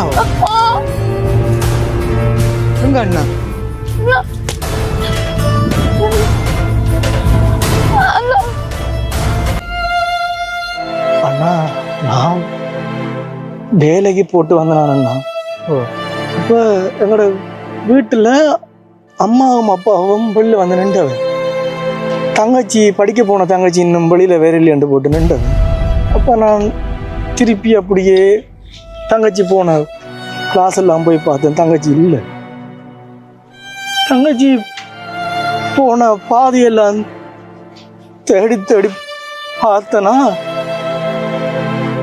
Wow. Ang ganda. அண்ணா நான் வேலைக்கு போட்டு வந்தேனா இப்போ எங்களோட வீட்டில் அம்மாவும் அப்பாவும் வெளியில் வந்து நின்றவன் தங்கச்சி படிக்க போன தங்கச்சி இன்னும் வெளியில் வேற இல்லையாண்டு போட்டு நின்றது அப்போ நான் திருப்பி அப்படியே தங்கச்சி போன கிளாஸ் எல்லாம் போய் பார்த்தேன். தங்கச்சி இல்லை. தங்கச்சி போன பாதையெல்லாம் தேடி தேடி பார்த்தனா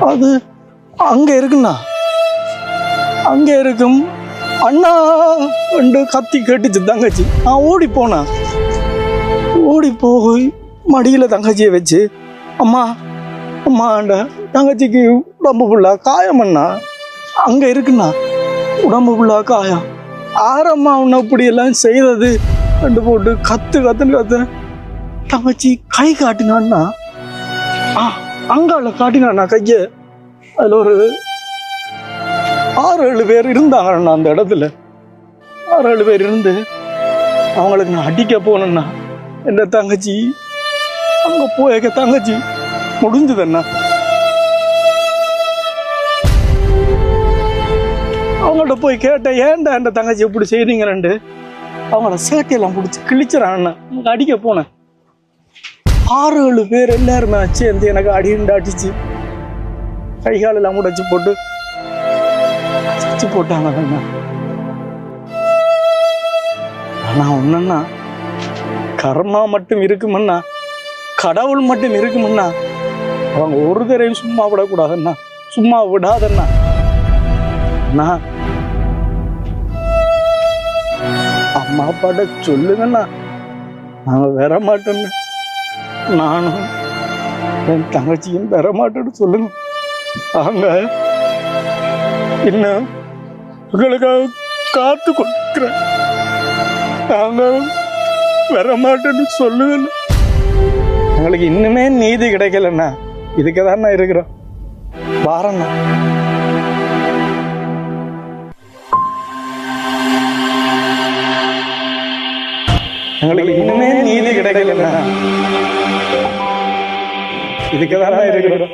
அது அங்கே இருக்குண்ணா. அங்கே இருக்கும் அண்ணா ரெண்டு கத்தி கேட்டுச்சு தங்கச்சி. நான் ஓடி போனேன். ஓடி போய் மடியில் தங்கச்சியை வச்சு அம்மா அம்மாண்ட தங்கச்சிக்கு உடம்பு ஃபுல்லாக காயம் அண்ணா. அங்கே இருக்குண்ணா. உடம்பு ஃபுல்லா காயம் ஆரம்மா உன்னை இப்படி எல்லாம் செய்தது. ரெண்டு போட்டு கத்து கத்துன்னு கத்து தங்கச்சி கை காட்டினான்னா ஆ அங்கால காட்டினாண்ணா கையை. அதில் ஒரு ஆறு ஏழு பேர் இருந்தாங்கண்ணா அந்த இடத்துல. ஆறு ஏழு பேர் இருந்து அவங்களுக்கு நான் அடிக்க போனேன்னா என் தங்கச்சி அங்க போய் தங்கச்சி முடிஞ்சதுண்ணா. அவங்கள்ட்ட போய் கேட்டேன் ஏன்டா என் தங்கச்சி இப்படி செய்றீங்கன்னு அவங்கள சேட்டையெல்லாம் பிடிச்சி கிழிச்சிடறான் அங்கே அடிக்க போனேன். ஆறு ஏழு பேர் எல்லாருமே சேர்ந்து எனக்கு அடிண்டு அடிச்சு கை காலெல்லாம் முடைச்சு போட்டு வச்சு போட்டாங்க அண்ணா ஆனா ஒண்ணுன்னா கர்மா மட்டும் இருக்குமண்ணா கடவுள் மட்டும் இருக்குமண்ணா அவங்க ஒரு தரையும் சும்மா விடக்கூடாதுண்ணா சும்மா விடாதண்ணா. அண்ணா அப்பாட்ட சொல்லுங்கண்ணா. நாங்கள் வர மாட்டோன்னு நானும் என் தங்கச்சியும் வர மாட்டேன்னு சொல்லுங்க. அவங்க இன்னும் உங்களுக்காக காத்து கொடுக்குறேன் நாங்க வர மாட்டேன்னு சொல்லுவேன் எங்களுக்கு இன்னுமே நீதி கிடைக்கலண்ணா. இதுக்கு தான் இருக்கிறோம். வாரண்ணா. எங்களுக்கு இன்னுமே நீதி கிடைக்கலண்ணா. இதுக்கு தான் இருக்கிறோம்